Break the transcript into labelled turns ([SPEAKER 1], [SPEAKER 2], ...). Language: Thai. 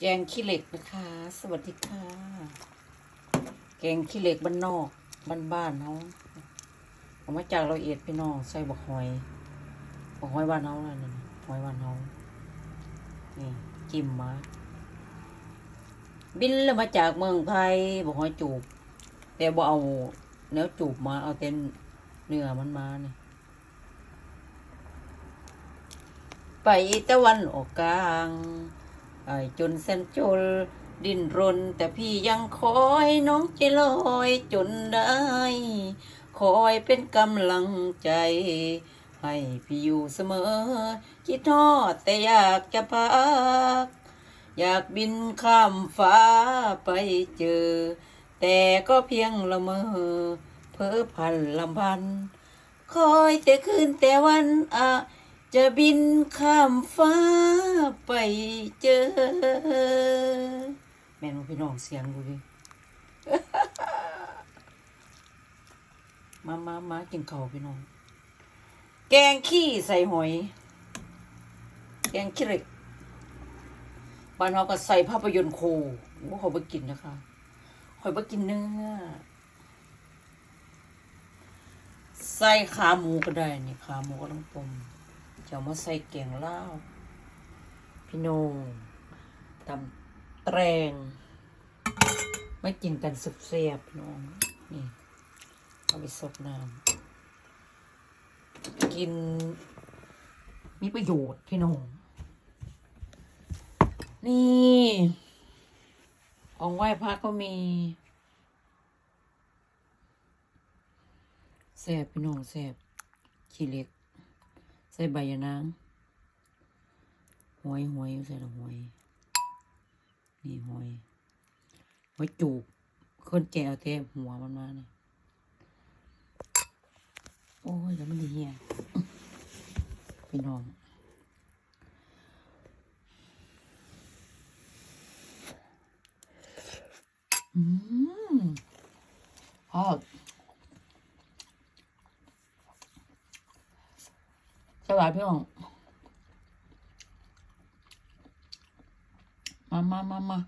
[SPEAKER 1] แกงขี้เหล็กนะคะ สวัสดีค่ะ แกงขี้เหล็กบ้านนอกบ้านบ้านเขาเอามาจากเราเอ็ดพี่น้องใส่บักหอยบักหอยบ้านเขาเลยนี่หอยบ้านเขานี่จิ้มมาบินแล้วมาจากเมืองไทยบักหอยจูบ แต่บ่เอาเนื้อจูบมาเอาเต้นเนื้อมันมาเนี่ยไปตะวันออกกลาง จนเส้นจนดิ้นรน แต่พี่ยังคอยน้องจะลอยจนได้ คอยเป็นกำลังใจ ให้พี่อยู่เสมอ คิดทอดแต่อยากจะพัก อยากบินข้ามฟ้าไปเจอ แต่ก็เพียงละเมอเพ้อพันลำพัน คอยแต่คืนแต่วันอะ จะบินข้ามฟ้าไปเจอ แม่นพี่น้องเสียงดูดิมามามากินข้าวพี่น้อง แกงขี้ใส่หอย แกงขี้เหล็กบ้านเราก็ใส่ภาพยนตร์โคว่าเขาไปกินนะคะคอยไปกินเนื้อ ใส่ขาหมูก็ได้ นี่ขาหมูก็ต้องต้ม จะเอามาใส่แกงเล่าพี่นงตำแตรงไม่กินกันสุบเสียบพี่น้องนี่เอาไปซดน้ำกิน มีประโยชน์พี่น้องนี่ของไหว้พระก็มีแซ่บพี่น้องแซ่บขี้เล็ก ใส่ใบยะนางหอยหอยใส่ละหอย นี่หอยหอยจูบคนแก่เอาแต่หัวมันมาเนี่ยโอ้ยแล้วมันดีเหี้ยพี่น้องอืมฮอด สวัสดีพี่น้อง มามามามา